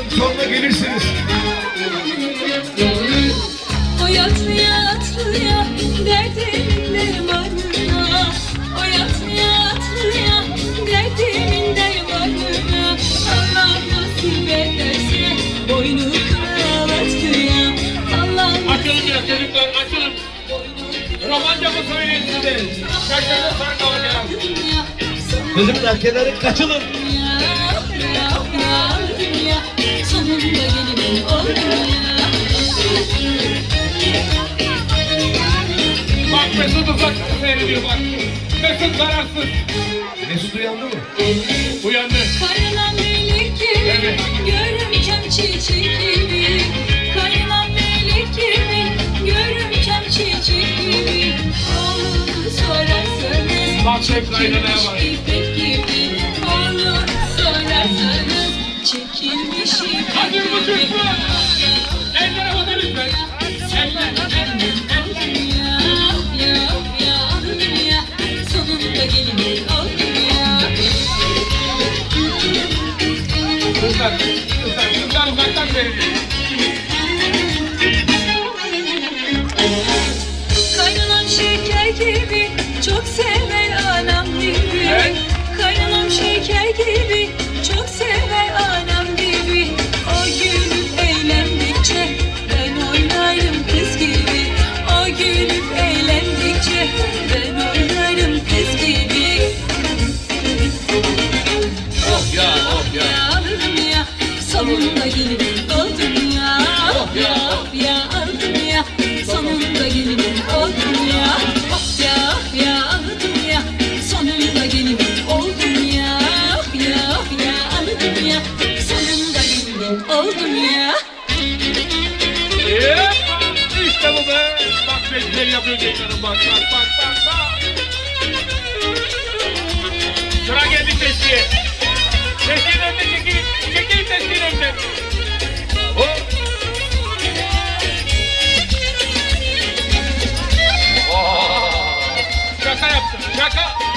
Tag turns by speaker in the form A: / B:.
A: bakalım sonra gelirsiniz.
B: Oyatlıya atlıya derdimin dermanına Oyatlıya atlıya derdimin dermanına Allah nasip ederse boynu kıralatlıya Allah
C: Açılın biraz çocuklar açılın. Romanca mı söyleyin size? Şaşırdı kalacağım.
A: Çocuklar kenara kaçılın.
C: Seyrediyor bak. Mesut zararsız.
A: Mesut uyandı mı?
C: Uyandı.
B: Kaynanan melek gibi,
C: Evet.
B: görümkem çiçek gibi. Kaynanan melek gibi, görümkem çiçek gibi. Oğlunu sorarsanız,
C: Bak hep kaynanaya
B: çekilmiş ipek gibi. Oğlunu sorarsanız, çekilmiş ipek
C: Hadi bu
B: gibi.
C: çocuklar. Kızlar uzaktan.
B: Kaynanan şeker gibi çok sever sonunda gelin oldum ya Oh ya oh ya aldım ya sonunda gelin oldum ya Oh ya oh ya aldım ya sonunda gelin oldum ya Oh ya oh ya aldım ya sonunda gelin oldum ya!
C: İşte bu be. Bak bezleri yapıyor gençlerim bak bak bak bak bak. Sıra geldi testiye. Testiyin önüne çekilin. Çekilin testiyin önüne. Hop. Oo. Şaka yaptım. Şaka.